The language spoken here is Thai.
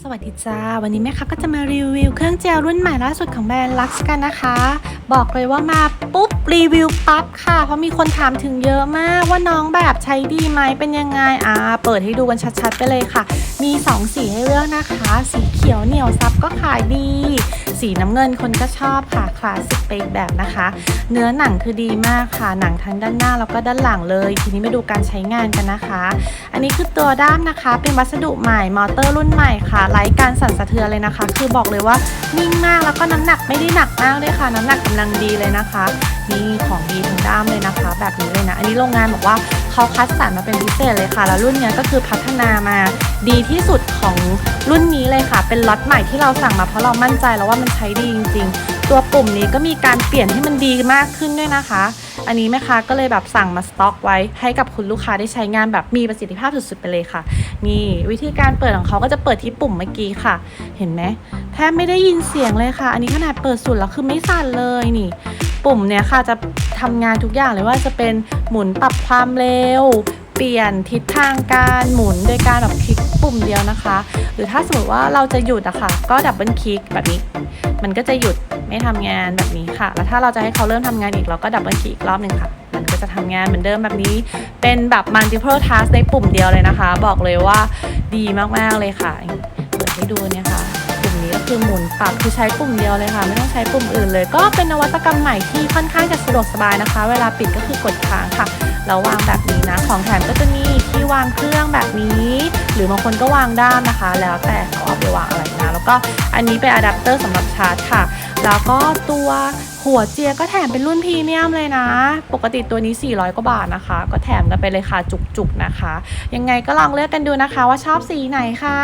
สวัสดีจ้า วันนี้แม่ค้าก็จะมารีวิวเครื่องเจลรุ่นใหม่ล่าสุดของแบรนด์ลักซ์กันนะคะ บอกเลยว่ามาปุ๊บรีวิวปั๊บค่ะ เพราะมีคนถามถึงเยอะมากว่าน้องแบบใช้ดีไหมเป็นยังไงอ่าเปิดให้ดูกันชัดๆไปเลยค่ะ มี 2 สีให้เลือกนะคะ สีเขียวเหนียวซับก็ขายดี สีน้ำเงินคนก็ชอบค่ะคลาสสิกไปอีกแบบนะคะ เนื้อหนังคือดีมากค่ะหนังทั้งด้านหน้าแล้วก็ด้านหลังเลย ทีนี้มาดูการใช้งานกันนะคะ อันนี้คือตัวด้ามนะคะ เป็นวัสดุใหม่มอเตอร์รุ่นใหม่ค่ะไร้การสั่นสะเทือนเลยนะคะ คือบอกเลยว่านิ่งมากแล้วก็น้ำหนักไม่ได้หนักมากด้วยค่ะ น้ำหนักกำลังดีเลยนะคะ นี่ของดีทั้งด้ามเลยนะคะ แบบนี้เลยนะ อันนี้โรงงานบอกว่าเขาคัดสรรมาเป็นพิเศษเลยค่ะ แล้วรุ่นนี้ก็คือพัฒนามาดีที่สุดของรุ่นนี้เลยค่ะ เป็นล็อตใหม่ที่เราสั่งมาเพราะเรามั่นใจแล้วว่ามันใช้ดีจริง ๆ ตัวปุ่มนี้ก็มีการเปลี่ยนให้มันดีมากขึ้นด้วยนะคะ อันนี้แม่ค้าก็เลยแบบสั่งมาสต็อกไว้ ให้กับคุณลูกค้าได้ใช้งานแบบมีประสิทธิภาพสุดๆไปเลยค่ะ นี่วิธีการเปิดของเขาก็จะเปิดที่ปุ่มเมื่อกี้ค่ะ เห็นไหมแทบไม่ได้ยินเสียงเลยค่ะ อันนี้ขนาดเปิดสุดแล้วคือไม่สั่นเลยนี่ ปุ่มเนี่ยค่ะจะทำงานทุกอย่างเลยว่าจะเป็นหมุนปรับความเร็วเปลี่ยนทิศทางการหมุนโดยการแบบคลิกปุ่มเดียวนะคะ หรือถ้าสมมติว่าเราจะหยุดอะค่ะก็ดับเบิลคลิกแบบนี้ มันก็จะหยุด ไม่ทำงานแบบนี้ค่ะ แล้วถ้าเราจะให้เขาเริ่มทำงานอีกเราก็ดับเบิลคลิกอีกรอบหนึ่งค่ะ มันก็จะทำงานเหมือนเดิมแบบนี้ เป็นแบบ multiple task ในปุ่มเดียวเลยนะคะ บอกเลยว่าดีมาก ๆ เลยค่ะเปิดให้ดูเนี่ยค่ะปุ่มนี้ก็คือหมุนปรับคือใช้ปุ่มเดียวเลยค่ะ ไม่ต้องใช้ปุ่มอื่นเลย ก็เป็นนวัตกรรมใหม่ที่ค่อนข้างจะสะดวกสบายนะคะ เวลาปิดก็คือกดค้างค่ะแล้ววางแบบนี้นะ ของแถมก็จะมีที่วางเครื่องแบบนี้ หรือบางคนก็วางด้านนะคะ แล้วแต่เขาเอาไปวางอะไรนะ แล้วก็อันนี้เป็นอะแดปเตอร์สำหรับชาร์จค่ะ แล้วก็ตัวหัวเจียก็แถมเป็นรุ่นพรีเมียมเลยนะ ปกติตัวนี้ 400 กว่าบาทนะคะ ก็แถมกันไปเลยค่ะจุกๆนะคะ ยังไงก็ลองเลือกกันดูนะคะว่าชอบสีไหนค่ะ